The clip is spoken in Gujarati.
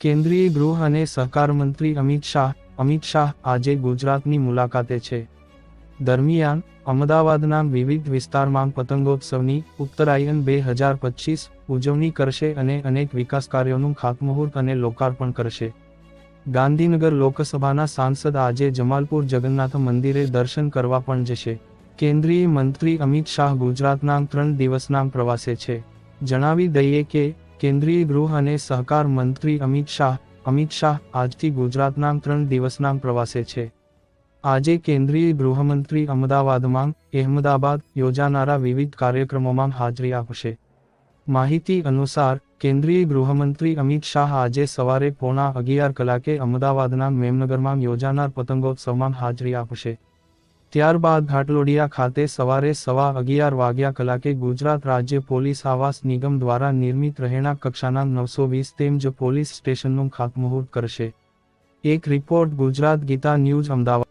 કેન્દ્રીય ગૃહ અને સહકાર મંત્રી અમિત શાહ અમિત શાહ આજે ગુજરાતની મુલાકાતે છે. દરમિયાન, અમદાવાદના વિવિધ વિસ્તારમાં પતંગોત્સવની ઉત્તરાયણ બે હજાર પચીસ ઉજવણી કરશે અને અનેક વિકાસ કાર્યોનું ખાતમુહૂર્ત અને લોકાર્પણ કરશે. ગાંધીનગર લોકસભાના સાંસદ આજે જમાલપુર જગન્નાથ મંદિરે દર્શન કરવા પણ જશે. કેન્દ્રીય મંત્રી અમિત શાહ ગુજરાતના ત્રણ દિવસના પ્રવાસે છે. જણાવી દઈએ કે કેન્દ્રીય ગૃહ અને સહકાર મંત્રી અમિત શાહ અમિત શાહ આજથી ગુજરાતના ત્રણ દિવસના પ્રવાસે છે. આજે કેન્દ્રીય ગૃહમંત્રી અમદાવાદમાં અહેમદાબાદ યોજાનારા વિવિધ કાર્યક્રમોમાં હાજરી આપશે. માહિતી અનુસાર, કેન્દ્રીય ગૃહમંત્રી અમિત શાહ આજે સવારે પોણા અગિયાર કલાકે અમદાવાદના મેમનગરમાં યોજાનાર પતંગોત્સવમાં હાજરી આપશે. ત્યારબાદ ઘાટલોડિયા ખાતે સવારે સવા અગિયાર વાગ્યા કલાકે ગુજરાત રાજ્ય પોલીસ આવાસ નિગમ દ્વારા નિર્મિત રહેણાંક કક્ષાના નવસો વીસ તેમજ પોલીસ સ્ટેશનનું ખાતમુહૂર્ત કરશે. એક રિપોર્ટ ગુજરાત ગીતા ન્યૂઝ અમદાવાદ.